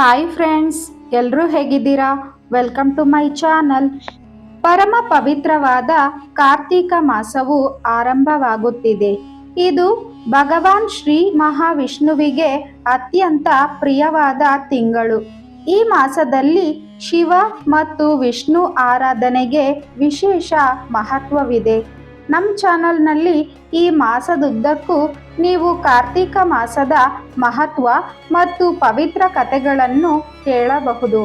Hi friends ಎಲ್ಲರೂ ಹೇಗಿದ್ದೀರಾ? Welcome to my channel ಪರಮ ಪವಿತ್ರವಾದ ಕಾರ್ತೀಕ ಮಾಸವು ಆರಂಭವಾಗುತ್ತಿದೆ. ಇದು ಭಗವಾನ್ ಶ್ರೀ ಮಹಾವಿಷ್ಣುವಿಗೆ ಅತ್ಯಂತ ಪ್ರಿಯವಾದ ತಿಂಗಳು. ಈ ಮಾಸದಲ್ಲಿ ಶಿವ ಮತ್ತು ವಿಷ್ಣು ಆರಾಧನೆಗೆ ವಿಶೇಷ ಮಹತ್ವವಿದೆ. ನಮ್ಮ ಚಾನಲ್ನಲ್ಲಿ ಈ ಮಾಸದುದ್ದಕ್ಕೂ ನೀವು ಕಾರ್ತೀಕ ಮಾಸದ ಮಹತ್ವ ಮತ್ತು ಪವಿತ್ರ ಕಥೆಗಳನ್ನು ಕೇಳಬಹುದು.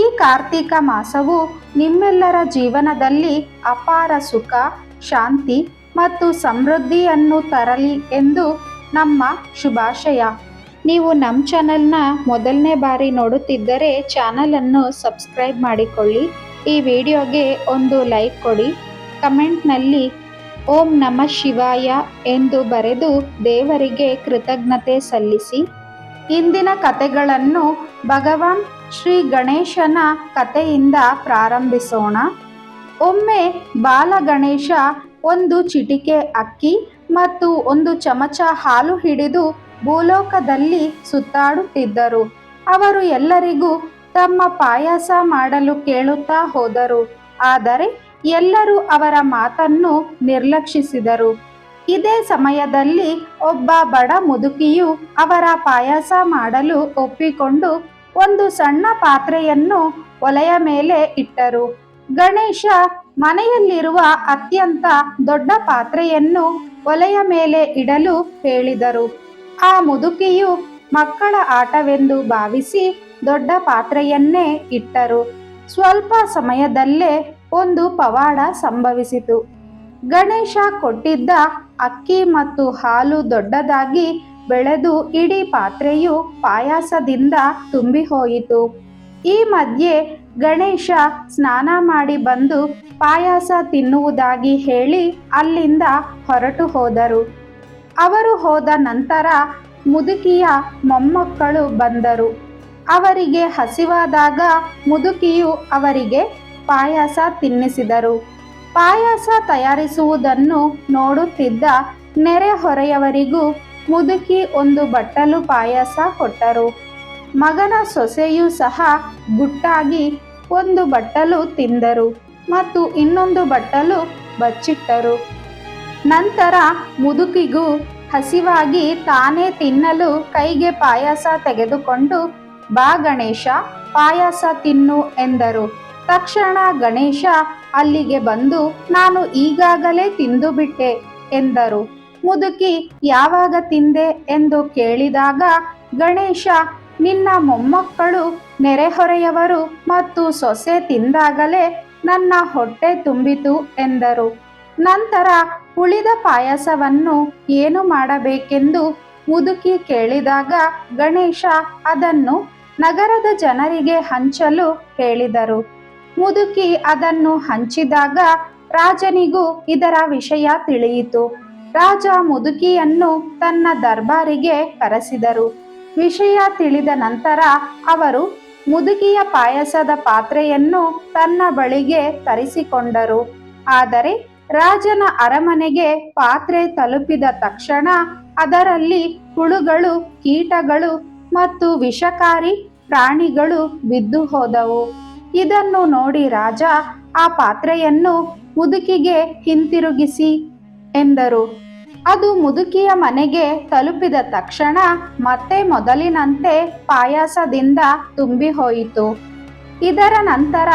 ಈ ಕಾರ್ತೀಕ ಮಾಸವು ನಿಮ್ಮೆಲ್ಲರ ಜೀವನದಲ್ಲಿ ಅಪಾರ ಸುಖ, ಶಾಂತಿ ಮತ್ತು ಸಮೃದ್ಧಿಯನ್ನು ತರಲಿ ಎಂದು ನಮ್ಮ ಶುಭಾಶಯ. ನೀವು ನಮ್ಮ ಚಾನಲ್ನ ಮೊದಲನೇ ಬಾರಿ ನೋಡುತ್ತಿದ್ದರೆ ಚಾನಲನ್ನು ಸಬ್ಸ್ಕ್ರೈಬ್ ಮಾಡಿಕೊಳ್ಳಿ. ಈ ವಿಡಿಯೋಗೆ ಒಂದು ಲೈಕ್ ಕೊಡಿ. ಕಮೆಂಟ್ನಲ್ಲಿ ಓಂ ನಮ ಶಿವಾಯ ಎಂದು ಬರೆದು ದೇವರಿಗೆ ಕೃತಜ್ಞತೆ ಸಲ್ಲಿಸಿ. ಇಂದಿನ ಕತೆಗಳನ್ನು ಭಗವಾನ್ ಶ್ರೀ ಗಣೇಶನ ಕಥೆಯಿಂದ ಪ್ರಾರಂಭಿಸೋಣ. ಒಮ್ಮೆ ಬಾಲ ಗಣೇಶ ಒಂದು ಚಿಟಿಕೆ ಅಕ್ಕಿ ಮತ್ತು ಒಂದು ಚಮಚ ಹಾಲು ಹಿಡಿದು ಭೂಲೋಕದಲ್ಲಿ ಸುತ್ತಾಡುತ್ತಿದ್ದರು. ಅವರು ಎಲ್ಲರಿಗೂ ತಮ್ಮ ಪಾಯಸ ಮಾಡಲು ಕೇಳುತ್ತಾ ಹೋದರು. ಆದರೆ ಎಲ್ಲರೂ ಅವರ ಮಾತನ್ನು ನಿರ್ಲಕ್ಷಿಸಿದರು. ಇದೇ ಸಮಯದಲ್ಲಿ ಒಬ್ಬ ಬಡ ಮುದುಕಿಯು ಅವರ ಪಾಯಸ ಮಾಡಲು ಒಪ್ಪಿಕೊಂಡು ಒಂದು ಸಣ್ಣ ಪಾತ್ರೆಯನ್ನು ಒಲೆಯ ಮೇಲೆ ಇಟ್ಟರು. ಗಣೇಶ ಮನೆಯಲ್ಲಿರುವ ಅತ್ಯಂತ ದೊಡ್ಡ ಪಾತ್ರೆಯನ್ನು ಒಲೆಯ ಮೇಲೆ ಇಡಲು ಹೇಳಿದರು. ಆ ಮುದುಕಿಯು ಮಕ್ಕಳ ಆಟವೆಂದು ಭಾವಿಸಿ ದೊಡ್ಡ ಪಾತ್ರೆಯನ್ನೇ ಇಟ್ಟರು. ಸ್ವಲ್ಪ ಸಮಯದಲ್ಲೇ ಒಂದು ಪವಾಡ ಸಂಭವಿಸಿತು. ಗಣೇಶ ಕೊಟ್ಟಿದ್ದ ಅಕ್ಕಿ ಮತ್ತು ಹಾಲು ದೊಡ್ಡದಾಗಿ ಬೆಳೆದು ಇಡೀ ಪಾತ್ರೆಯು ಪಾಯಸದಿಂದ ತುಂಬಿ ಹೋಯಿತು ಈ ಮಧ್ಯೆ ಗಣೇಶ ಸ್ನಾನ ಮಾಡಿ ಬಂದು ಪಾಯಸ ತಿನ್ನುವುದಾಗಿ ಹೇಳಿ ಅಲ್ಲಿಂದ ಹೊರಟು ಹೋದರು. ಅವರು ಹೋದ ನಂತರ ಮುದುಕಿಯ ಮೊಮ್ಮಕ್ಕಳು ಬಂದರು. ಅವರಿಗೆ ಹಸಿವಾದಾಗ ಮುದುಕಿಯು ಅವರಿಗೆ ಪಾಯಸ ತಿನ್ನಿಸಿದರು. ಪಾಯಸ ತಯಾರಿಸುವುದನ್ನು ನೋಡುತ್ತಿದ್ದ ನೆರೆಹೊರೆಯವರಿಗೂ ಮುದುಕಿ ಒಂದು ಬಟ್ಟಲು ಪಾಯಸ ಕೊಟ್ಟರು. ಮಗನ ಸೊಸೆಯೂ ಸಹ ಗುಟ್ಟಾಗಿ ಒಂದು ಬಟ್ಟಲು ತಿಂದರು ಮತ್ತು ಇನ್ನೊಂದು ಬಟ್ಟಲು ಬಚ್ಚಿಟ್ಟರು. ನಂತರ ಮುದುಕಿಗೂ ಹಸಿವಾಗಿ ತಾನೇ ತಿನ್ನಲು ಕೈಗೆ ಪಾಯಸ ತೆಗೆದುಕೊಂಡು, ಬಾ ಗಣೇಶ, ಪಾಯಸ ತಿನ್ನು ಎಂದರು. ತಕ್ಷಣ ಗಣೇಶ, ಅಲ್ಲಿಗೆ ಬಂದು ನಾನು ಈಗಾಗಲೇ ತಿಂದು ಬಿಟ್ಟೆ ಎಂದರು. ಮುದುಕಿ, ಯಾವಾಗ ತಿಂದೆ ಎಂದು ಕೇಳಿದಾಗ ಗಣೇಶ, ನಿನ್ನ ಮೊಮ್ಮಕ್ಕಳು ನೆರೆಹೊರೆಯವರು ಮತ್ತು ಸೊಸೆ ತಿಂದಾಗಲೇ ನನ್ನ ಹೊಟ್ಟೆ ತುಂಬಿತು ಎಂದರು. ನಂತರ ಉಳಿದ ಪಾಯಸವನ್ನು ಏನು ಮಾಡಬೇಕೆಂದು ಮುದುಕಿ ಕೇಳಿದಾಗ ಗಣೇಶ ಅದನ್ನು ನಗರದ ಜನರಿಗೆ ಹಂಚಲು ಹೇಳಿದರು. ಮುದುಕಿ ಅದನ್ನು ಹಂಚಿದಾಗ ರಾಜನಿಗೂ ಇದರ ವಿಷಯ ತಿಳಿಯಿತು. ರಾಜ ಮುದುಕಿಯನ್ನು ತನ್ನ ದರ್ಬಾರಿಗೆ ಕರೆಸಿದರು. ವಿಷಯ ತಿಳಿದ ನಂತರ ಅವರು ಮುದುಕಿಯ ಪಾಯಸದ ಪಾತ್ರೆಯನ್ನು ತನ್ನ ಬಳಿಗೆ ತರಿಸಿಕೊಂಡರು. ಆದರೆ ರಾಜನ ಅರಮನೆಗೆ ಪಾತ್ರೆ ತಲುಪಿದ ತಕ್ಷಣ ಅದರಲ್ಲಿ ಹುಳುಗಳು, ಕೀಟಗಳು ಮತ್ತು ವಿಷಕಾರಿ ಪ್ರಾಣಿಗಳು ಬಿದ್ದು ಹೋದವು ಇದನ್ನು ನೋಡಿ ರಾಜ ಆ ಪಾತ್ರೆಯನ್ನು ಮುದುಕಿಗೆ ಹಿಂತಿರುಗಿಸಿ ಎಂದರು. ಅದು ಮುದುಕಿಯ ಮನೆಗೆ ತಲುಪಿದ ತಕ್ಷಣ ಮತ್ತೆ ಮೊದಲಿನಂತೆ ಪಾಯಸದಿಂದ ತುಂಬಿ ಹೋಯಿತು. ಇದರ ನಂತರ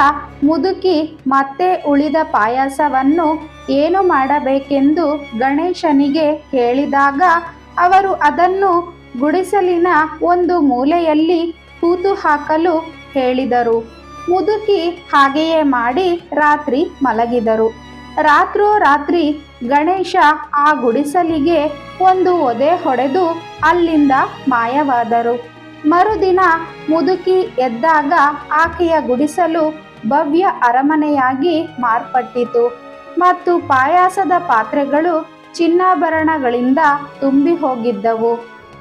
ಮುದುಕಿ ಮತ್ತೆ ಉಳಿದ ಪಾಯಸವನ್ನು ಏನು ಮಾಡಬೇಕೆಂದು ಗಣೇಶನಿಗೆ ಹೇಳಿದಾಗ ಅವರು ಅದನ್ನು ಗುಡಿಸಲಿನ ಒಂದು ಮೂಲೆಯಲ್ಲಿ ಕೂತು ಹಾಕಲು ಹೇಳಿದರು. ಮುದುಕಿ ಹಾಗೆಯೇ ಮಾಡಿ ರಾತ್ರಿ ಮಲಗಿದರು. ರಾತ್ರೋ ರಾತ್ರಿ ಗಣೇಶ ಆ ಗುಡಿಸಲಿಗೆ ಒಂದು ಒದೆ ಹೊಡೆದು ಅಲ್ಲಿಂದ ಮಾಯವಾದರು. ಮರುದಿನ ಮುದುಕಿ ಎದ್ದಾಗ ಆಕೆಯ ಗುಡಿಸಲು ಭವ್ಯ ಅರಮನೆಯಾಗಿ ಮಾರ್ಪಟ್ಟಿತು. ಮತ್ತು ಪಾಯಾಸದ ಪಾತ್ರೆಗಳು ಚಿನ್ನಾಭರಣಗಳಿಂದ ತುಂಬಿ ಹೋಗಿದ್ದವು.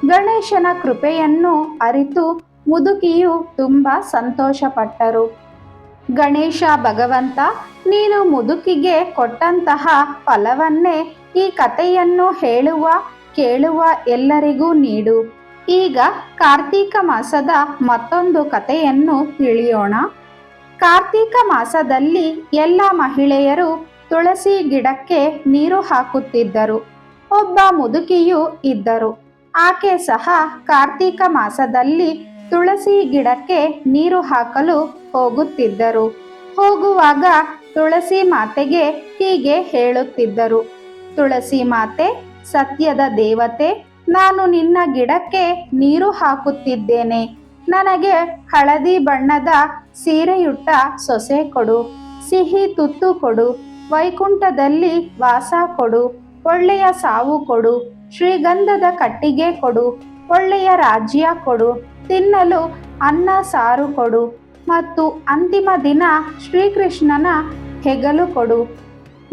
ಗಣೇಶನ ಕೃಪೆಯನ್ನು ಅರಿತು ಮುದುಕಿಯು ತುಂಬ ಸಂತೋಷಪಟ್ಟರು. ಗಣೇಶ ಭಗವಂತ, ನೀನು ಮುದುಕಿಗೆ ಕೊಟ್ಟಂತಹ ಫಲವನ್ನೇ ಈ ಕಥೆಯನ್ನು ಹೇಳುವ, ಕೇಳುವ ಎಲ್ಲರಿಗೂ ನೀಡು. ಈಗ ಕಾರ್ತೀಕ ಮಾಸದ ಮತ್ತೊಂದು ಕಥೆಯನ್ನು ತಿಳಿಯೋಣ. ಕಾರ್ತೀಕ ಮಾಸದಲ್ಲಿ ಎಲ್ಲ ಮಹಿಳೆಯರು ತುಳಸಿ ಗಿಡಕ್ಕೆ ನೀರು ಹಾಕುತ್ತಿದ್ದರು. ಒಬ್ಬ ಮುದುಕಿಯೂ ಇದ್ದರು. ಆಕೆ ಸಹ ಕಾರ್ತೀಕ ಮಾಸದಲ್ಲಿ ತುಳಸಿ ಗಿಡಕ್ಕೆ ನೀರು ಹಾಕಲು ಹೋಗುತ್ತಿದ್ದರು. ಹೋಗುವಾಗ ತುಳಸಿ ಮಾತೆಗೆ ಹೀಗೆ ಹೇಳುತ್ತಿದ್ದರು. ತುಳಸಿ ಮಾತೆ, ಸತ್ಯದ ದೇವತೆ, ನಾನು ನಿನ್ನ ಗಿಡಕ್ಕೆ ನೀರು ಹಾಕುತ್ತಿದ್ದೇನೆ. ನನಗೆ ಹಳದಿ ಬಣ್ಣದ ಸೀರೆಯುಟ್ಟ ಸೊಸೆ ಕೊಡು. ಸಿಹಿ ತುತ್ತು ಕೊಡು. ವೈಕುಂಠದಲ್ಲಿ ವಾಸ ಕೊಡು. ಒಳ್ಳೆಯ ಸಾವು ಕೊಡು. ಶ್ರೀಗಂಧದ ಕಟ್ಟಿಗೆ ಕೊಡು. ಒಳ್ಳೆಯ ರಾಜ್ಯ ಕೊಡು, ತಿನ್ನಲು ಅನ್ನ ಸಾರು ಕೊಡು ಮತ್ತು ಅಂತಿಮ ದಿನ ಶ್ರೀಕೃಷ್ಣನ ಹೆಗಲು ಕೊಡು.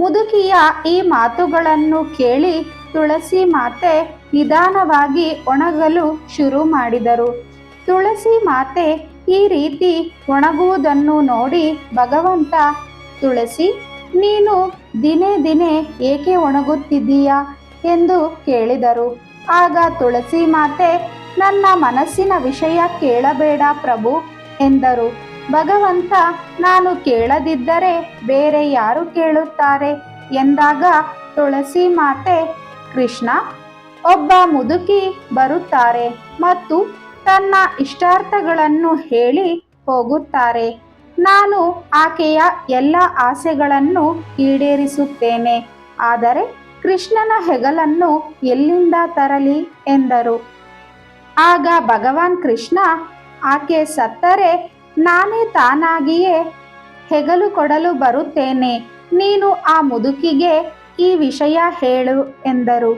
ಮುದುಕಿಯ ಈ ಮಾತುಗಳನ್ನು ಕೇಳಿ ತುಳಸಿ ಮಾತೆ ನಿಧಾನವಾಗಿ ಒಣಗಲು ಶುರು ಮಾಡಿದರು. ತುಳಸಿ ಮಾತೆ ಈ ರೀತಿ ಒಣಗುವುದನ್ನು ನೋಡಿ, ಭಗವಂತ, ತುಳಸಿ, ನೀನು ದಿನೇ ದಿನೇ ಏಕೆ ಒಣಗುತ್ತಿದ್ದೀಯಾ? ಎಂದು ಕೇಳಿದರು. ಆಗ ತುಳಸಿ ಮಾತೆ, ನನ್ನ ಮನಸ್ಸಿನ ವಿಷಯ ಕೇಳಬೇಡ ಪ್ರಭು ಎಂದರು. ಭಗವಂತ, ನಾನು ಕೇಳದಿದ್ದರೆ ಬೇರೆ ಯಾರು ಕೇಳುತ್ತಾರೆ ಎಂದಾಗ ತುಳಸಿ ಮಾತೆ, ಕೃಷ್ಣ, ಒಬ್ಬ ಮುದುಕಿ ಬರುತ್ತಾರೆ ಮತ್ತು ತನ್ನ ಇಷ್ಟಾರ್ಥಗಳನ್ನು ಹೇಳಿ ಹೋಗುತ್ತಾರೆ. ನಾನು ಆಕೆಯ ಎಲ್ಲ ಆಸೆಗಳನ್ನು ಈಡೇರಿಸುತ್ತೇನೆ. ಆದರೆ ಕೃಷ್ಣನ ಹೆಗಲನ್ನು ಎಲ್ಲಿಂದ ತರಲಿ ಎಂದರು. ಆಗ ಭಗವಾನ್ ಕೃಷ್ಣ, ಆಕೆ ಸತ್ತರೆ ನಾನೇ ತಾನಾಗಿಯೇ ಹೆಗಲು ಕೊಡಲು ಬರುತ್ತೇನೆ. ನೀನು ಆ ಮುದುಕಿಗೆ ಈ ವಿಷಯ ಹೇಳು ಎಂದರು.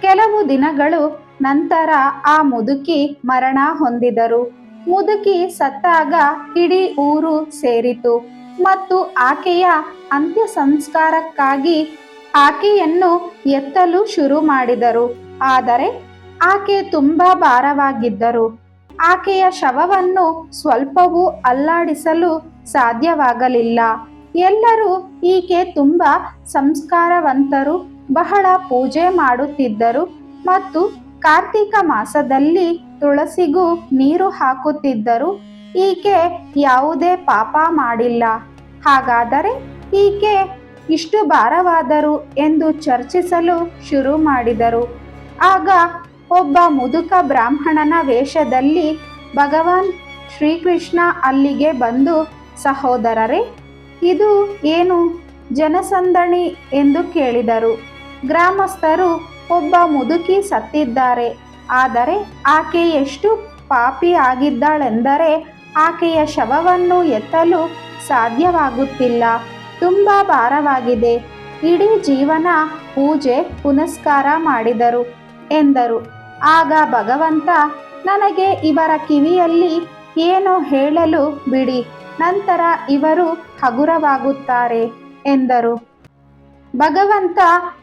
ಕೆಲವು ದಿನಗಳು ನಂತರ ಆ ಮುದುಕಿ ಮರಣ ಹೊಂದಿದರು. ಮುದುಕಿ ಸತ್ತಾಗ ಇಡೀ ಊರು ಸೇರಿತು ಮತ್ತು ಆಕೆಯ ಅಂತ್ಯ ಸಂಸ್ಕಾರಕ್ಕಾಗಿ ಆಕೆಯನ್ನು ಎತ್ತಲು ಶುರು ಮಾಡಿದರು ಆದರೆ ಆಕೆ ತುಂಬಾ ಭಾರವಾಗಿದ್ದರು. ಆಕೆಯ ಶವವನ್ನು ಸ್ವಲ್ಪವೂ ಅಲ್ಲಾಡಿಸಲು ಸಾಧ್ಯವಾಗಲಿಲ್ಲ. ಎಲ್ಲರೂ ಈಕೆ ತುಂಬಾ ಸಂಸ್ಕಾರವಂತರು, ಬಹಳ ಪೂಜೆ ಮಾಡುತ್ತಿದ್ದರು ಮತ್ತು ಕಾರ್ತಿಕ ಮಾಸದಲ್ಲಿ ತುಳಸಿಗೂ ನೀರು ಹಾಕುತ್ತಿದ್ದರು. ಈಕೆ ಯಾವುದೇ ಪಾಪ ಮಾಡಿಲ್ಲ. ಹಾಗಾದರೆ ಈಕೆ ಇಷ್ಟು ಭಾರವಾದರು ಎಂದು ಚರ್ಚಿಸಲು ಶುರು ಮಾಡಿದರು. ಆಗ ಒಬ್ಬ ಮುದುಕ ಬ್ರಾಹ್ಮಣನ ವೇಷದಲ್ಲಿ ಭಗವಾನ್ ಶ್ರೀಕೃಷ್ಣ ಅಲ್ಲಿಗೆ ಬಂದು, ಸಹೋದರರೇ, ಇದು ಏನು ಜನಸಂದಣಿ ಎಂದು ಕೇಳಿದರು. ಗ್ರಾಮಸ್ಥರು ಒಬ್ಬ ಮುದುಕಿ ಸತ್ತಿದ್ದಾರೆ. ಆದರೆ ಆಕೆ ಎಷ್ಟು ಪಾಪಿ ಆಗಿದ್ದಾಳೆಂದರೆ ಆಕೆಯ ಶವವನ್ನು ಎತ್ತಲು ಸಾಧ್ಯವಾಗುತ್ತಿಲ್ಲ. ತುಂಬ ಭಾರವಾಗಿದೆ. ಇಡೀ ಜೀವನ ಪೂಜೆ, ಪುನಸ್ಕಾರ ಮಾಡಿದರು ಎಂದರು. ಆಗ ಭಗವಂತ, ನನಗೆ ಇವರ ಕಿವಿಯಲ್ಲಿ ಏನೋ ಹೇಳಲು ಬಿಡಿ, ನಂತರ ಇವರು ಹಗುರವಾಗುತ್ತಾರೆ ಎಂದರು. ಭಗವಂತ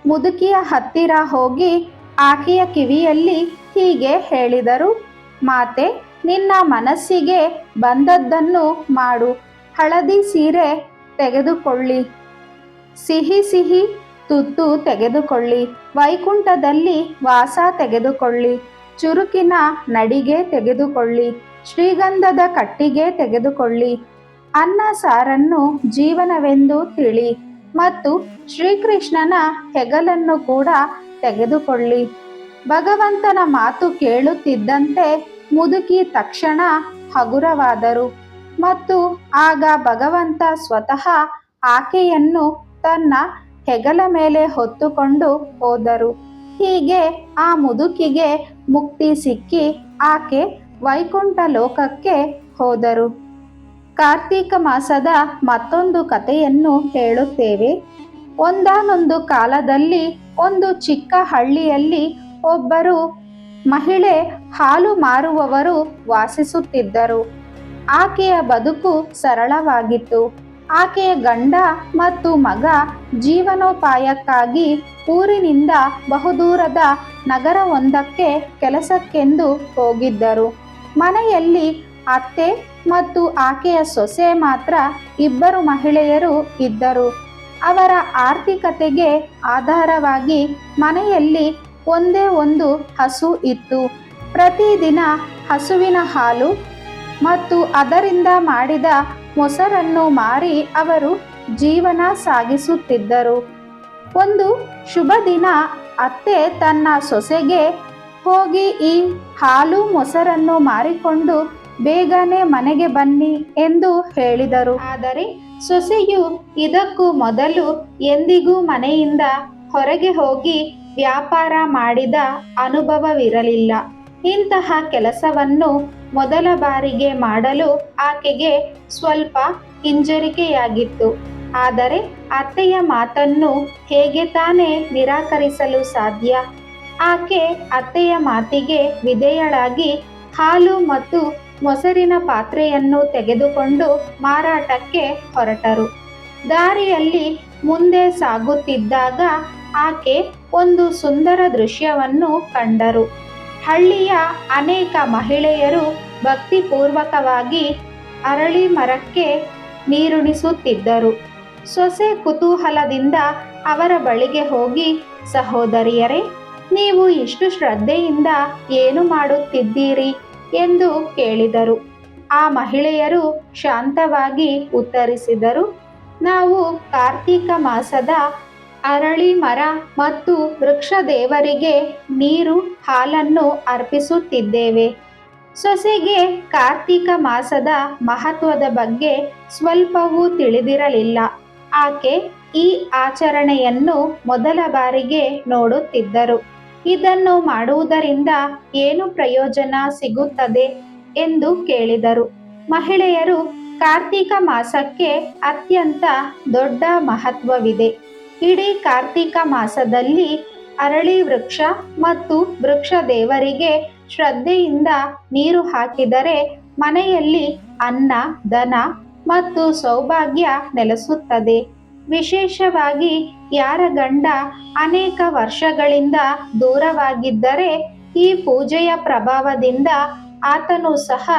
ಮುದುಕಿಯ ಹತ್ತಿರ ಹೋಗಿ ಆಕೆಯ ಕಿವಿಯಲ್ಲಿ ಹೀಗೆ ಹೇಳಿದರು, ಮಾತೆ, ನಿನ್ನ ಮನಸ್ಸಿಗೆ ಬಂದದ್ದನ್ನು ಮಾಡು. ಹಳದಿ ಸೀರೆ ತೆಗೆದುಕೊಳ್ಳಿ. ಸಿಹಿ ಸಿಹಿ ತುತ್ತು ತೆಗೆದುಕೊಳ್ಳಿ. ವೈಕುಂಠದಲ್ಲಿ ವಾಸ ತೆಗೆದುಕೊಳ್ಳಿ. ಚುರುಕಿನ ನಡಿಗೆ ತೆಗೆದುಕೊಳ್ಳಿ. ಶ್ರೀಗಂಧದ ಕಟ್ಟಿಗೆ ತೆಗೆದುಕೊಳ್ಳಿ. ಅನ್ನ ಸಾರನ್ನು ಜೀವನವೆಂದು ತಿಳಿ ಮತ್ತು ಶ್ರೀಕೃಷ್ಣನ ಹೆಗಲನ್ನು ಕೂಡ ತೆಗೆದುಕೊಳ್ಳಿ. ಭಗವಂತನ ಮಾತು ಕೇಳುತ್ತಿದ್ದಂತೆ ಮುದುಕಿ ತಕ್ಷಣ ಹಗುರವಾದರು. ಮತ್ತು ಆಗ ಭಗವಂತ ಸ್ವತಃ ಆಕೆಯನ್ನು ತನ್ನ ಹೆಗಲ ಮೇಲೆ ಹೊತ್ತುಕೊಂಡು ಹೋದರು. ಹೀಗೆ ಆ ಮುದುಕಿಗೆ ಮುಕ್ತಿ ಸಿಕ್ಕಿ ಆಕೆ ವೈಕುಂಠ ಲೋಕಕ್ಕೆ ಹೋದರು. ಕಾರ್ತೀಕ ಮಾಸದ ಮತ್ತೊಂದು ಕಥೆಯನ್ನು ಹೇಳುತ್ತೇವೆ. ಒಂದಾನೊಂದು ಕಾಲದಲ್ಲಿ ಒಂದು ಚಿಕ್ಕ ಹಳ್ಳಿಯಲ್ಲಿ ಒಬ್ಬರು ಮಹಿಳೆ ಹಾಲು ಮಾರುವವರು ವಾಸಿಸುತ್ತಿದ್ದರು. ಆಕೆಯ ಬದುಕು ಸರಳವಾಗಿತ್ತು. ಆಕೆಯ ಗಂಡ ಮತ್ತು ಮಗ ಜೀವನೋಪಾಯಕ್ಕಾಗಿ ಊರಿನಿಂದ ಬಹುದೂರದ ನಗರವೊಂದಕ್ಕೆ ಕೆಲಸಕ್ಕೆಂದು ಹೋಗಿದ್ದರು. ಮನೆಯಲ್ಲಿ ಅತ್ತೆ ಮತ್ತು ಆಕೆಯ ಸೊಸೆ ಮಾತ್ರ ಇಬ್ಬರು ಮಹಿಳೆಯರು ಇದ್ದರು. ಅವರ ಆರ್ಥಿಕತೆಗೆ ಆಧಾರವಾಗಿ ಮನೆಯಲ್ಲಿ ಒಂದೇ ಒಂದು ಹಸು ಇತ್ತು. ಪ್ರತಿದಿನ ಹಸುವಿನ ಹಾಲು ಮತ್ತು ಅದರಿಂದ ಮಾಡಿದ ಮೊಸರನ್ನು ಮಾರಿ ಅವರು ಜೀವನ ಸಾಗಿಸುತ್ತಿದ್ದರು. ಒಂದು ಶುಭ ದಿನ ಅತ್ತೆ ತನ್ನ ಸೊಸೆಗೆ ಹೋಗಿ ಈ ಹಾಲು ಮೊಸರನ್ನು ಮಾರಿಕೊಂಡು ಬೇಗನೆ ಮನೆಗೆ ಬನ್ನಿ ಎಂದು ಹೇಳಿದರು. ಆದರೆ ಸೊಸೆಯು ಇದಕ್ಕೂ ಮೊದಲು ಎಂದಿಗೂ ಮನೆಯಿಂದ ಹೊರಗೆ ಹೋಗಿ ವ್ಯಾಪಾರ ಮಾಡಿದ ಅನುಭವವಿರಲಿಲ್ಲ. ಇಂತಹ ಕೆಲಸವನ್ನು ಮೊದಲ ಬಾರಿಗೆ ಮಾಡಲು ಆಕೆಗೆ ಸ್ವಲ್ಪ ಹಿಂಜರಿಕೆಯಾಗಿತ್ತು. ಆದರೆ ಅತ್ತೆಯ ಮಾತನ್ನು ಹೇಗೆ ತಾನೇ ನಿರಾಕರಿಸಲು ಸಾಧ್ಯ? ಆಕೆ ಅತ್ತೆಯ ಮಾತಿಗೆ ವಿಧೇಯಳಾಗಿ ಹಾಲು ಮತ್ತು ಮೊಸರಿನ ಪಾತ್ರೆಯನ್ನು ತೆಗೆದುಕೊಂಡು ಮಾರಾಟಕ್ಕೆ ಹೊರಟರು. ದಾರಿಯಲ್ಲಿ ಮುಂದೆ ಸಾಗುತ್ತಿದ್ದಾಗ ಆಕೆ ಒಂದು ಸುಂದರ ದೃಶ್ಯವನ್ನು ಕಂಡರು. ಹಳ್ಳಿಯ ಅನೇಕ ಮಹಿಳೆಯರು ಭಕ್ತಿಪೂರ್ವಕವಾಗಿ ಅರಳಿ ಮರಕ್ಕೆ ನೀರುಣಿಸುತ್ತಿದ್ದರು. ಸೊಸೆ ಕುತೂಹಲದಿಂದ ಅವರ ಬಳಿಗೆ ಹೋಗಿ, ಸಹೋದರಿಯರೇ, ನೀವು ಇಷ್ಟು ಶ್ರದ್ಧೆಯಿಂದ ಏನು ಮಾಡುತ್ತಿದ್ದೀರಿ? ಎಂದು ಕೇಳಿದರು. ಆ ಮಹಿಳೆಯರು ಶಾಂತವಾಗಿ ಉತ್ತರಿಸಿದರು, ನಾವು ಕಾರ್ತೀಕ ಮಾಸದ ಅರಳಿ ಮರ ಮತ್ತು ವೃಕ್ಷ ದೇವರಿಗೆ ನೀರು, ಹಾಲನ್ನು ಅರ್ಪಿಸುತ್ತಿದ್ದೇವೆ. ಸೊಸೆಗೆ ಕಾರ್ತೀಕ ಮಾಸದ ಮಹತ್ವದ ಬಗ್ಗೆ ಸ್ವಲ್ಪವೂ ತಿಳಿದಿರಲಿಲ್ಲ. ಆಕೆ ಈ ಆಚರಣೆಯನ್ನು ಮೊದಲ ಬಾರಿಗೆ ನೋಡುತ್ತಿದ್ದರು. ಇದನ್ನು ಮಾಡುವುದರಿಂದ ಏನು ಪ್ರಯೋಜನ ಸಿಗುತ್ತದೆ ಎಂದು ಕೇಳಿದರು. ಮಹಿಳೆಯರು ಕಾರ್ತೀಕ ಮಾಸಕ್ಕೆ ಅತ್ಯಂತ ದೊಡ್ಡ ಮಹತ್ವವಿದೆ. ಇಡೀ ಕಾರ್ತಿಕ ಮಾಸದಲ್ಲಿ ಅರಳಿ ವೃಕ್ಷ ಮತ್ತು ವೃಕ್ಷ ದೇವರಿಗೆ ಶ್ರದ್ಧೆಯಿಂದ ನೀರು ಹಾಕಿದರೆ ಮನೆಯಲ್ಲಿ ಅನ್ನ, ದನ ಮತ್ತು ಸೌಭಾಗ್ಯ ನೆಲೆಸುತ್ತದೆ. ವಿಶೇಷವಾಗಿ ಯಾರ ಗಂಡ ಅನೇಕ ವರ್ಷಗಳಿಂದ ದೂರವಾಗಿದ್ದರೆ ಈ ಪೂಜೆಯ ಪ್ರಭಾವದಿಂದ ಆತನು ಸಹ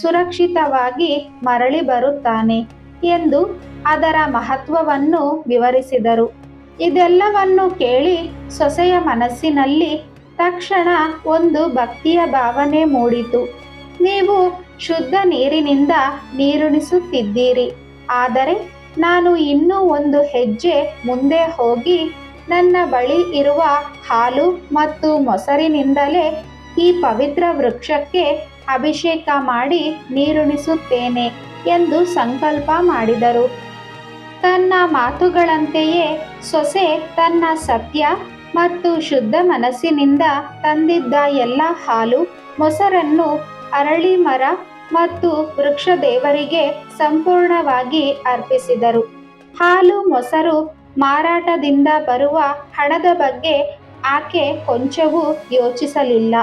ಸುರಕ್ಷಿತವಾಗಿ ಮರಳಿ ಬರುತ್ತಾನೆ ಎಂದು ಅದರ ಮಹತ್ವವನ್ನು ವಿವರಿಸಿದರು. ಇದೆಲ್ಲವನ್ನು ಕೇಳಿ ಸೊಸೆಯ ಮನಸ್ಸಿನಲ್ಲಿ ತಕ್ಷಣ ಒಂದು ಭಕ್ತಿಯ ಭಾವನೆ ಮೂಡಿತು. ನೀವು ಶುದ್ಧ ನೀರಿನಿಂದ ನೀರುಣಿಸುತ್ತಿದ್ದೀರಿ. ಆದರೆ ನಾನು ಇನ್ನೂ ಒಂದು ಹೆಜ್ಜೆ ಮುಂದೆ ಹೋಗಿ ನನ್ನ ಬಳಿ ಇರುವ ಹಾಲು ಮತ್ತು ಮೊಸರಿನಿಂದಲೇ ಈ ಪವಿತ್ರ ವೃಕ್ಷಕ್ಕೆ ಅಭಿಷೇಕ ಮಾಡಿ ನೀರುಣಿಸುತ್ತೇನೆ ಎಂದು ಸಂಕಲ್ಪ ಮಾಡಿದರು. ತನ್ನ ಮಾತುಗಳಂತೆಯೇ ಸೊಸೆ ತನ್ನ ಸತ್ಯ ಮತ್ತು ಶುದ್ಧ ಮನಸ್ಸಿನಿಂದ ತಂದಿದ್ದ ಎಲ್ಲ ಹಾಲು, ಮೊಸರನ್ನು ಅರಳಿ ಮರ ಮತ್ತು ವೃಕ್ಷ ದೇವರಿಗೆ ಸಂಪೂರ್ಣವಾಗಿ ಅರ್ಪಿಸಿದರು. ಹಾಲು, ಮೊಸರು ಮಾರಾಟದಿಂದ ಬರುವ ಹಣದ ಬಗ್ಗೆ ಆಕೆ ಕೊಂಚವೂ ಯೋಚಿಸಲಿಲ್ಲ.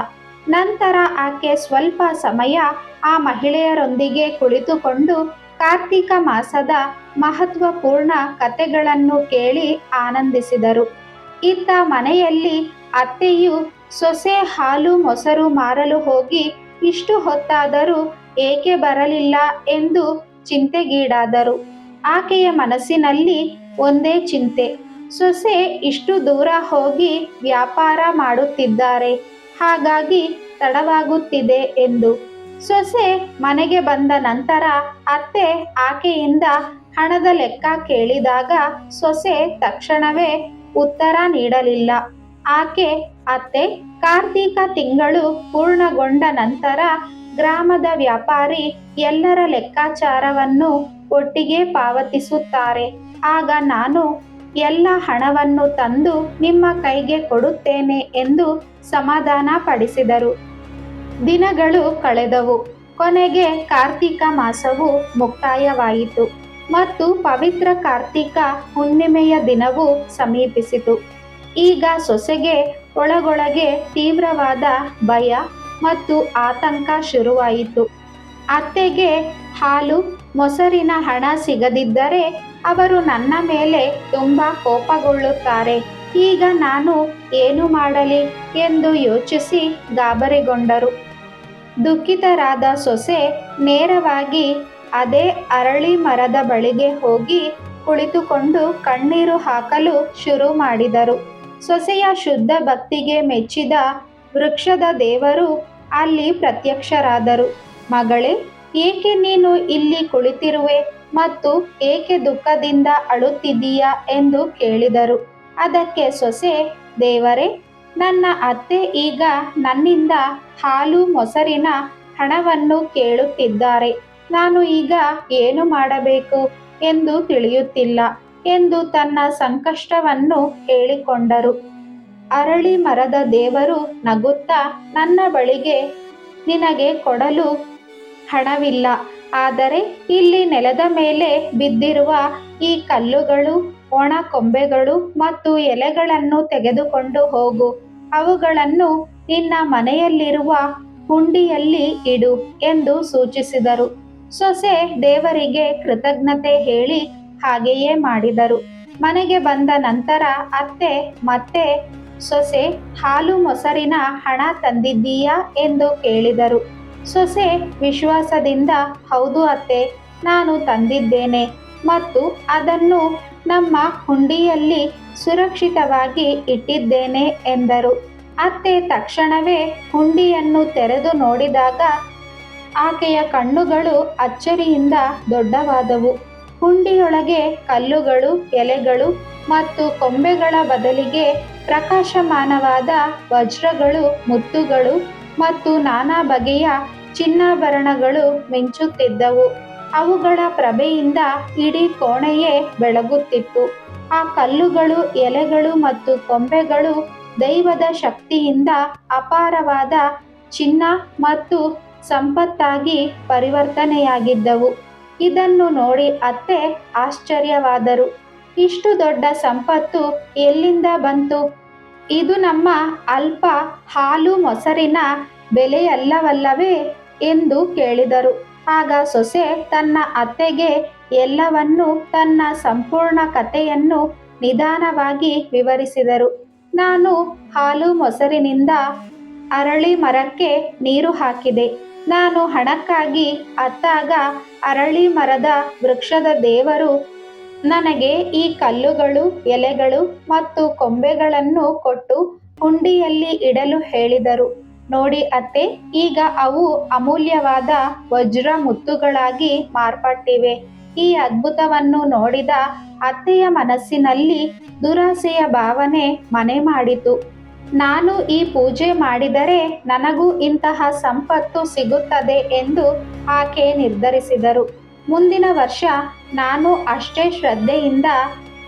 ನಂತರ ಆಕೆ ಸ್ವಲ್ಪ ಸಮಯ ಆ ಮಹಿಳೆಯರೊಂದಿಗೆ ಕುಳಿತುಕೊಂಡು ಕಾರ್ತಿಕ ಮಾಸದ ಮಹತ್ವಪೂರ್ಣ ಕಥೆಗಳನ್ನು ಕೇಳಿ ಆನಂದಿಸಿದರು. ಇತ್ತ ಮನೆಯಲ್ಲಿ ಅತ್ತೆಯು ಸೊಸೆ ಹಾಲು ಮೊಸರು ಮಾರಲು ಹೋಗಿ ಇಷ್ಟು ಹೊತ್ತಾದರೂ ಏಕೆ ಬರಲಿಲ್ಲ ಎಂದು ಚಿಂತೆಗೀಡಾದರು. ಆಕೆಯ ಮನಸ್ಸಿನಲ್ಲಿ ಒಂದೇ ಚಿಂತೆ, ಸೊಸೆ ಇಷ್ಟು ದೂರ ಹೋಗಿ ವ್ಯಾಪಾರ ಮಾಡುತ್ತಿದ್ದಾರೆ, ಹಾಗಾಗಿ ತಡವಾಗುತ್ತಿದೆ ಎಂದು. ಸೊಸೆ ಮನೆಗೆ ಬಂದ ನಂತರ ಅತ್ತೆ ಆಕೆಯಿಂದ ಹಣದ ಲೆಕ್ಕ ಕೇಳಿದಾಗ ಸೊಸೆ ತಕ್ಷಣವೇ ಉತ್ತರ ನೀಡಲಿಲ್ಲ. ಆಕೆ, ಅತ್ತೆ, ಕಾರ್ತೀಕ ತಿಂಗಳು ಪೂರ್ಣಗೊಂಡ ನಂತರ ಗ್ರಾಮದ ವ್ಯಾಪಾರಿ ಎಲ್ಲರ ಲೆಕ್ಕಾಚಾರವನ್ನು ಒಟ್ಟಿಗೆ ಪಾವತಿಸುತ್ತಾರೆ. ಆಗ ನಾನು ಎಲ್ಲ ಹಣವನ್ನು ತಂದು ನಿಮ್ಮ ಕೈಗೆ ಕೊಡುತ್ತೇನೆ ಎಂದು ಸಮಾಧಾನ ಪಡಿಸಿದರು. ದಿನಗಳು ಕಳೆದವು. ಕೊನೆಗೆ ಕಾರ್ತಿಕ ಮಾಸವು ಮುಕ್ತಾಯವಾಯಿತು. ಮತ್ತು ಪವಿತ್ರ ಕಾರ್ತಿಕ ಹುಣ್ಣಿಮೆಯ ದಿನವು ಸಮೀಪಿಸಿತು. ಈಗ ಸೊಸೆಗೆ ಒಳಗೊಳಗೆ ತೀವ್ರವಾದ ಭಯ ಮತ್ತು ಆತಂಕ ಶುರುವಾಯಿತು. ಅತ್ತೆಗೆ ಹಾಲು, ಮೊಸರಿನ ಹಣ ಸಿಗದಿದ್ದರೆ ಅವರು ನನ್ನ ಮೇಲೆ ತುಂಬ ಕೋಪಗೊಳ್ಳುತ್ತಾರೆ. ಈಗ ನಾನು ಏನು ಮಾಡಲಿ ಎಂದು ಯೋಚಿಸಿ ಗಾಬರಿಗೊಂಡರು. ದುಃಖಿತರಾದ ಸೊಸೆ ನೇರವಾಗಿ ಅದೇ ಅರಳಿ ಮರದ ಬಳಿಗೆ ಹೋಗಿ ಕುಳಿತುಕೊಂಡು ಕಣ್ಣೀರು ಹಾಕಲು ಶುರು ಮಾಡಿದರು. ಸೊಸೆಯ ಶುದ್ಧ ಭಕ್ತಿಗೆ ಮೆಚ್ಚಿದ ವೃಕ್ಷದ ದೇವರು ಅಲ್ಲಿ ಪ್ರತ್ಯಕ್ಷರಾದರು. ಮಗಳೇ, ಏಕೆ ನೀನು ಇಲ್ಲಿ ಕುಳಿತಿರುವೆ ಮತ್ತು ಏಕೆ ದುಃಖದಿಂದ ಅಳುತ್ತಿದ್ದೀಯಾ? ಎಂದು ಕೇಳಿದರು. ಅದಕ್ಕೆ ಸೊಸೆ, ದೇವರೇ, ನನ್ನ ಅತ್ತೆ ಈಗ ನನ್ನಿಂದ ಹಾಲು ಮೊಸರಿನ ಹಣವನ್ನು ಕೇಳುತ್ತಿದ್ದಾರೆ. ನಾನು ಈಗ ಏನು ಮಾಡಬೇಕು ಎಂದು ತಿಳಿಯುತ್ತಿಲ್ಲ ಎಂದು ತನ್ನ ಸಂಕಷ್ಟವನ್ನು ಹೇಳಿಕೊಂಡರು. ಅರಳಿ ಮರದ ದೇವರು ನಗುತ್ತಾ ನನ್ನ ಬಳಿಗೆ ನಿನಗೆ ಕೊಡಲು ಹಣವಿಲ್ಲ. ಆದರೆ ಇಲ್ಲಿ ನೆಲದ ಮೇಲೆ ಬಿದ್ದಿರುವ ಈ ಕಲ್ಲುಗಳು, ಒಣ ಕೊಂಬೆಗಳು ಮತ್ತು ಎಲೆಗಳನ್ನು ತೆಗೆದುಕೊಂಡು ಹೋಗು. ಅವುಗಳನ್ನು ನಿನ್ನ ಮನೆಯಲ್ಲಿರುವ ಹುಂಡಿಯಲ್ಲಿ ಇಡು ಎಂದು ಸೂಚಿಸಿದರು. ಸೊಸೆ ದೇವರಿಗೆ ಕೃತಜ್ಞತೆ ಹೇಳಿ ಹಾಗೆಯೇ ಮಾಡಿದರು. ಮನೆಗೆ ಬಂದ ನಂತರ ಅತ್ತೆ, ಮತ್ತೆ ಸೊಸೆ, ಹಾಲು ಮೊಸರಿನ ಹಣ ತಂದಿದ್ದೀಯಾ ಎಂದು ಕೇಳಿದರು. ಸೊಸೆ ವಿಶ್ವಾಸದಿಂದ, ಹೌದು ಅತ್ತೆ, ನಾನು ತಂದಿದ್ದೇನೆ ಮತ್ತು ಅದನ್ನು ನಮ್ಮ ಹುಂಡಿಯಲ್ಲಿ ಸುರಕ್ಷಿತವಾಗಿ ಇಟ್ಟಿದ್ದೇನೆ ಎಂದರು. ಅತ್ತೆ ತಕ್ಷಣವೇ ಹುಂಡಿಯನ್ನು ತೆರೆದು ನೋಡಿದಾಗ ಆಕೆಯ ಕಣ್ಣುಗಳು ಅಚ್ಚರಿಯಿಂದ ದೊಡ್ಡವಾದವು. ಹುಂಡಿಯೊಳಗೆ ಕಲ್ಲುಗಳು, ಎಲೆಗಳು ಮತ್ತು ಕೊಂಬೆಗಳ ಬದಲಿಗೆ ಪ್ರಕಾಶಮಾನವಾದ ವಜ್ರಗಳು, ಮುತ್ತುಗಳು ಮತ್ತು ನಾನಾ ಬಗೆಯ ಚಿನ್ನಾಭರಣಗಳು ಮಿಂಚುತ್ತಿದ್ದವು. ಅವುಗಳ ಪ್ರಭೆಯಿಂದ ಇಡೀ ಕೋಣೆಯೇ ಬೆಳಗುತ್ತಿತ್ತು. ಆ ಕಲ್ಲುಗಳು, ಎಲೆಗಳು ಮತ್ತು ಕೊಂಬೆಗಳು ದೈವದ ಶಕ್ತಿಯಿಂದ ಅಪಾರವಾದ ಚಿನ್ನ ಮತ್ತು ಸಂಪತ್ತಾಗಿ ಪರಿವರ್ತನೆಯಾಗಿದ್ದವು. ಇದನ್ನು ನೋಡಿ ಅತ್ತೆ ಆಶ್ಚರ್ಯವಾದರು. ಇಷ್ಟು ದೊಡ್ಡ ಸಂಪತ್ತು ಎಲ್ಲಿಂದ ಬಂತು? ಇದು ನಮ್ಮ ಅಲ್ಪ ಹಾಲು ಮೊಸರಿನ ಬೆಲೆಯಲ್ಲವಲ್ಲವೇ? ಎಂದು ಕೇಳಿದರು. ಆಗ ಸೊಸೆ ತನ್ನ ಅತ್ತೆಗೆ ಎಲ್ಲವನ್ನೂ ತನ್ನ ಸಂಪೂರ್ಣ ಕಥೆಯನ್ನು ನಿಧಾನವಾಗಿ ವಿವರಿಸಿದರು. ನಾನು ಹಾಲು ಮೊಸರಿನಿಂದ ಅರಳಿ ಮರಕ್ಕೆ ನೀರು ಹಾಕಿದೆ. ನಾನು ಹಣಕ್ಕಾಗಿ ಅತ್ತಾಗ ಅರಳಿ ಮರದ ವೃಕ್ಷದ ದೇವರು. ನನಗೆ ಈ ಕಲ್ಲುಗಳು, ಎಲೆಗಳು ಮತ್ತು ಕೊಂಬೆಗಳನ್ನು ಕೊಟ್ಟು ಹುಂಡಿಯಲ್ಲಿ ಇಡಲು ಹೇಳಿದರು. ನೋಡಿ ಅತ್ತೆ, ಈಗ ಅವು ಅಮೂಲ್ಯವಾದ ವಜ್ರ ಮುತ್ತುಗಳಾಗಿ ಮಾರ್ಪಟ್ಟಿವೆ. ಈ ಅದ್ಭುತವನ್ನು ನೋಡಿದ ಅತ್ತೆಯ ಮನಸ್ಸಿನಲ್ಲಿ ದುರಾಸೆಯ ಭಾವನೆ ಮನೆ ಮಾಡಿತು. ನಾನು ಈ ಪೂಜೆ ಮಾಡಿದರೆ ನನಗೂ ಇಂತಹ ಸಂಪತ್ತು ಸಿಗುತ್ತದೆ ಎಂದು ಆಕೆ ನಿರ್ಧರಿಸಿದರು. ಮುಂದಿನ ವರ್ಷ ನಾನು ಅಷ್ಟೇ ಶ್ರದ್ಧೆಯಿಂದ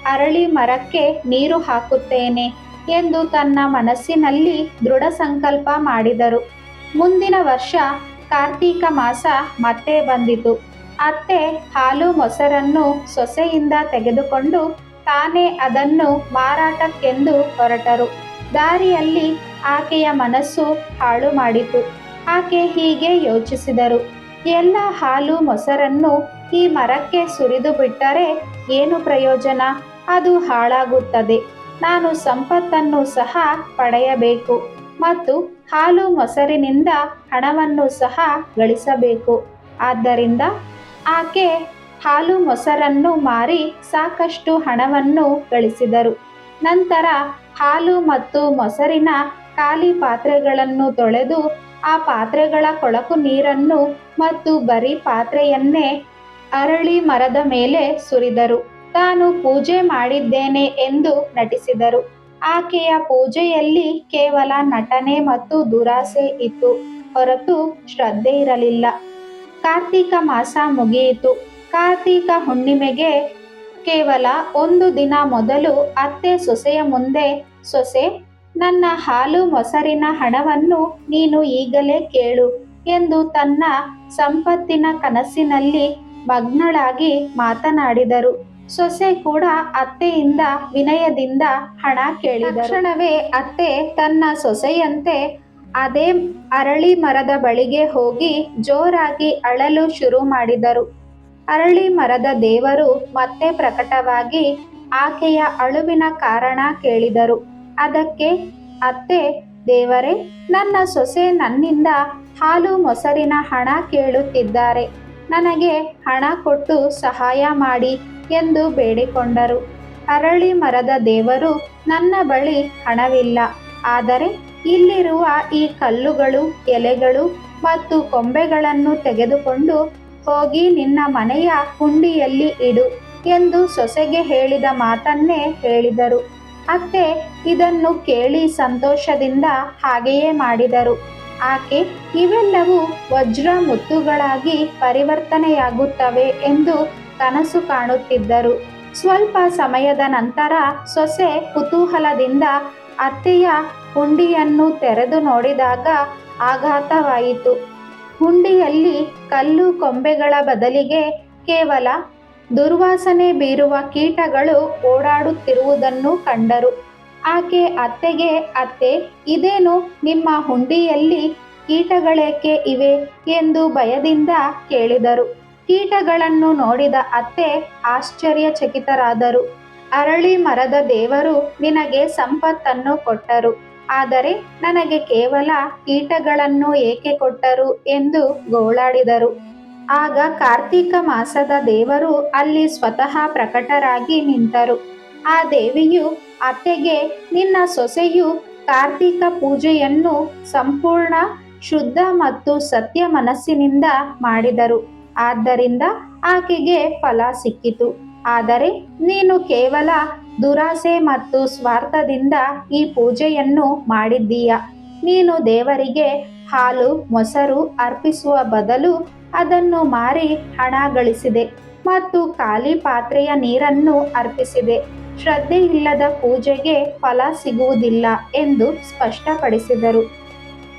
ಅರಳಿ ಮರಕ್ಕೆ ನೀರು ಹಾಕುತ್ತೇನೆ ಎಂದು ತನ್ನ ಮನಸ್ಸಿನಲ್ಲಿ ದೃಢ ಸಂಕಲ್ಪ ಮಾಡಿದರು. ಮುಂದಿನ ವರ್ಷ ಕಾರ್ತೀಕ ಮಾಸ ಮತ್ತೆ ಬಂದಿತು. ಅತ್ತೆ ಹಾಲು ಮೊಸರನ್ನು ಸೊಸೆಯಿಂದ ತೆಗೆದುಕೊಂಡು ತಾನೇ ಅದನ್ನು ಮಾರಾಟಕ್ಕೆಂದು ಹೊರಟರು. ದಾರಿಯಲ್ಲಿ ಆಕೆಯ ಮನಸ್ಸು ಹಾಳು ಮಾಡಿತು. ಆಕೆ ಹೀಗೆ ಯೋಚಿಸಿದರು. ಎಲ್ಲ ಹಾಲು ಮೊಸರನ್ನು ಈ ಮರಕ್ಕೆ ಸುರಿದು ಬಿಟ್ಟರೆ ಏನು ಪ್ರಯೋಜನ? ಅದು ಹಾಳಾಗುತ್ತದೆ. ನಾನು ಸಂಪತ್ತನ್ನು ಸಹ ಪಡೆಯಬೇಕು ಮತ್ತು ಹಾಲು ಮೊಸರಿನಿಂದ ಹಣವನ್ನು ಸಹ ಗಳಿಸಬೇಕು. ಆದ್ದರಿಂದ ಆಕೆ ಹಾಲು ಮೊಸರನ್ನು ಮಾರಿ ಸಾಕಷ್ಟು ಹಣವನ್ನು ಗಳಿಸಿದರು. ನಂತರ ಹಾಲು ಮತ್ತು ಮೊಸರಿನ ಖಾಲಿ ಪಾತ್ರೆಗಳನ್ನು ತೊಳೆದು ಆ ಪಾತ್ರೆಗಳ ಕೊಳಕು ನೀರನ್ನು ಮತ್ತು ಬರೀ ಪಾತ್ರೆಯನ್ನೇ ಅರಳಿ ಮರದ ಮೇಲೆ ಸುರಿದರು. ತಾನು ಪೂಜೆ ಮಾಡಿದ್ದೇನೆ ಎಂದು ನಟಿಸಿದರು. ಆಕೆಯ ಪೂಜೆಯಲ್ಲಿ ಕೇವಲ ನಟನೆ ಮತ್ತು ದುರಾಸೆ ಇತ್ತು. ಹೊರತು ಶ್ರದ್ಧೆ ಇರಲಿಲ್ಲ. ಕಾರ್ತೀಕ ಮಾಸ ಮುಗಿಯಿತು. ಕಾರ್ತೀಕ ಹುಣ್ಣಿಮೆಗೆ ಕೇವಲ ಒಂದು ದಿನ ಮೊದಲು ಅತ್ತೆ ಸೊಸೆಯ ಮುಂದೆ, ಸೊಸೆ, ನನ್ನ ಹಾಲು ಮೊಸರಿನ ಹಣವನ್ನು ನೀನು ಈಗಲೇ ಕೇಳು ಎಂದು ತನ್ನ ಸಂಪತ್ತಿನ ಕನಸಿನಲ್ಲಿ ಮಗ್ನಳಾಗಿ ಮಾತನಾಡಿದರು. ಸೊಸೆ ಕೂಡ ಅತ್ತೆಯಿಂದ ವಿನಯದಿಂದ ಹಣ ಕೇಳಿದ ತಕ್ಷಣವೇ ಅತ್ತೆ ತನ್ನ ಸೊಸೆಯಂತೆ ಅದೇ ಅರಳಿ ಮರದ ಬಳಿಗೆ ಹೋಗಿ ಜೋರಾಗಿ ಅಳಲು ಶುರು ಮಾಡಿದರು. ಅರಳಿ ಮರದ ದೇವರು ಮತ್ತೆ ಪ್ರಕಟವಾಗಿ ಆಕೆಯ ಅಳುವಿನ ಕಾರಣ ಕೇಳಿದರು. ಅದಕ್ಕೆ, ಅತ್ತೆ, ದೇವರೇ, ನನ್ನ ಸೊಸೆ ನನ್ನಿಂದ ಹಾಲು ಮೊಸರಿನ ಹಣ ಕೇಳುತ್ತಿದ್ದಾರೆ. ನನಗೆ ಹಣ ಕೊಟ್ಟು ಸಹಾಯ ಮಾಡಿ ಎಂದು ಬೇಡಿಕೊಂಡರು. ಅರಳಿ ಮರದ ದೇವರು ನನ್ನ ಬಳಿ ಹಣವಿಲ್ಲ. ಆದರೆ ಇಲ್ಲಿರುವ ಈ ಕಲ್ಲುಗಳು, ಎಲೆಗಳು ಮತ್ತು ಕೊಂಬೆಗಳನ್ನು ತೆಗೆದುಕೊಂಡು ಹೋಗಿ ನಿನ್ನ ಮನೆಯ ಹುಂಡಿಯಲ್ಲಿ ಇಡು ಎಂದು ಸೊಸೆಗೆ ಹೇಳಿದ ಮಾತನ್ನೇ ಹೇಳಿದರು. ಅತ್ತೆ ಇದನ್ನು ಕೇಳಿ ಸಂತೋಷದಿಂದ ಹಾಗೆಯೇ ಮಾಡಿದರು. ಆಕೆ, ಇವೆಲ್ಲವೂ ವಜ್ರ ಮುತ್ತುಗಳಾಗಿ ಪರಿವರ್ತನೆಯಾಗುತ್ತವೆ ಎಂದು ಕನಸು ಕಾಣುತ್ತಿದ್ದರು. ಸ್ವಲ್ಪ ಸಮಯದ ನಂತರ ಸೊಸೆ ಕುತೂಹಲದಿಂದ ಅತ್ತೆಯ ಹುಂಡಿಯನ್ನು ತೆರೆದು ನೋಡಿದಾಗ ಆಘಾತವಾಯಿತು. ಹುಂಡಿಯಲ್ಲಿ ಕಲ್ಲು ಕೊಂಬೆಗಳ ಬದಲಿಗೆ ಕೇವಲ ದುರ್ವಾಸನೆ ಬೀರುವ ಕೀಟಗಳು ಓಡಾಡುತ್ತಿರುವುದನ್ನು ಕಂಡರು. ಆಕೆ ಅತ್ತೆಗೆ, ಅತ್ತೆ, ಇದೇನು ನಿಮ್ಮ ಹುಂಡಿಯಲ್ಲಿ ಕೀಟಗಳೇಕೆ ಇವೆ? ಎಂದು ಭಯದಿಂದ ಕೇಳಿದರು. ಕೀಟಗಳನ್ನು ನೋಡಿದ ಅತ್ತೆ ಆಶ್ಚರ್ಯಚಕಿತರಾದರು. ಅರಳಿ ಮರದ ದೇವರು ನಿನಗೆ ಸಂಪತ್ತನ್ನು ಕೊಟ್ಟರು. ಆದರೆ ನನಗೆ ಕೇವಲ ಕೀಟಗಳನ್ನು ಏಕೆ ಕೊಟ್ಟರು ಎಂದು ಗೋಳಾಡಿದರು. ಆಗ ಕಾರ್ತೀಕ ಮಾಸದ ದೇವರು ಅಲ್ಲಿ ಸ್ವತಃ ಪ್ರಕಟರಾಗಿ ನಿಂತರು. ಆ ದೇವಿಯು, ಅತ್ತೆಗೆ, ನಿನ್ನ ಸೊಸೆಯು ಕಾರ್ತೀಕ ಪೂಜೆಯನ್ನು ಸಂಪೂರ್ಣ, ಶುದ್ಧ ಮತ್ತು ಸತ್ಯ ಮನಸ್ಸಿನಿಂದ ಮಾಡಿದರು. ಆದ್ದರಿಂದ ಆಕೆಗೆ ಫಲ ಸಿಕ್ಕಿತು. ಆದರೆ ನೀನು ಕೇವಲ ದುರಾಸೆ ಮತ್ತು ಸ್ವಾರ್ಥದಿಂದ ಈ ಪೂಜೆಯನ್ನು ಮಾಡಿದ್ದೀಯ. ನೀನು ದೇವರಿಗೆ ಹಾಲು, ಮೊಸರು ಅರ್ಪಿಸುವ ಬದಲು ಅದನ್ನು ಮಾರಿ ಹಣ ಗಳಿಸಿದೆ ಮತ್ತು ಖಾಲಿ ಪಾತ್ರೆಯ ನೀರನ್ನು ಅರ್ಪಿಸಿದೆ. ಶ್ರದ್ಧೆ ಇಲ್ಲದ ಪೂಜೆಗೆ ಫಲ ಸಿಗುವುದಿಲ್ಲ ಎಂದು ಸ್ಪಷ್ಟಪಡಿಸಿದರು.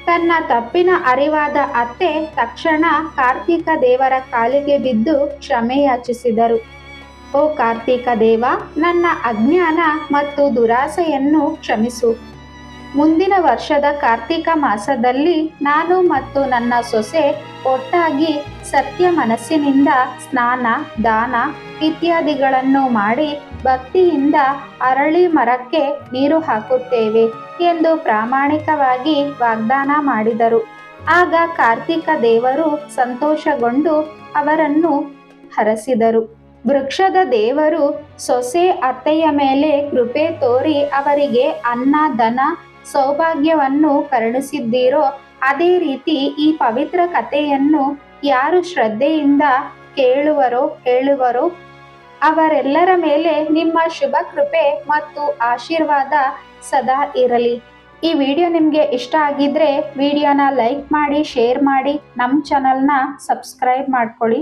ತನ್ನ ತಪ್ಪಿನ ಅರಿವಾದ ಅತ್ತೆ ತಕ್ಷಣ ಕಾರ್ತಿಕ ದೇವರ ಕಾಲಿಗೆ ಬಿದ್ದು ಕ್ಷಮೆ ಯಾಚಿಸಿದರು ಓ ಕಾರ್ತಿಕ ದೇವ, ನನ್ನ ಅಜ್ಞಾನ ಮತ್ತು ದುರಾಸೆಯನ್ನು ಕ್ಷಮಿಸು. ಮುಂದಿನ ವರ್ಷದ ಕಾರ್ತಿಕ ಮಾಸದಲ್ಲಿ ನಾನು ಮತ್ತು ನನ್ನ ಸೊಸೆ ಒಟ್ಟಾಗಿ ಸತ್ಯ ಮನಸ್ಸಿನಿಂದ ಸ್ನಾನ, ದಾನ ಇತ್ಯಾದಿಗಳನ್ನು ಮಾಡಿ ಭಕ್ತಿಯಿಂದ ಅರಳಿ ಮರಕ್ಕೆ ನೀರು ಹಾಕುತ್ತೇವೆ ಎಂದು ಪ್ರಾಮಾಣಿಕವಾಗಿ ವಾಗ್ದಾನ ಮಾಡಿದರು. ಆಗ ಕಾರ್ತಿಕ ದೇವರು ಸಂತೋಷಗೊಂಡು ಅವರನ್ನು ಹರಸಿದರು. ವೃಕ್ಷದ ದೇವರು ಸೊಸೆ ಅತ್ತೆಯ ಮೇಲೆ ಕೃಪೆ ತೋರಿ ಅವರಿಗೆ ಅನ್ನ ಧನ ಸೌಭಾಗ್ಯವನ್ನು ಕರುಣಿಸಿದ್ದೀರೋ, ಅದೇ ರೀತಿ ಈ ಪವಿತ್ರ ಕಥೆಯನ್ನು ಯಾರು ಶ್ರದ್ಧೆಯಿಂದ ಕೇಳುವರೋ, ಹೇಳುವರೋ, ಅವರೆಲ್ಲರ ಮೇಲೆ ನಿಮ್ಮ ಶುಭ ಕೃಪೆ ಮತ್ತು ಆಶೀರ್ವಾದ ಸದಾ ಇರಲಿ. ಈ ವಿಡಿಯೋ ನಿಮಗೆ ಇಷ್ಟ ಆಗಿದ್ರೆ ವಿಡಿಯೋನ ಲೈಕ್ ಮಾಡಿ, ಶೇರ್ ಮಾಡಿ, ನಮ್ಮ ಚಾನಲ್ನ ಸಬ್ಸ್ಕ್ರೈಬ್ ಮಾಡ್ಕೊಳ್ಳಿ.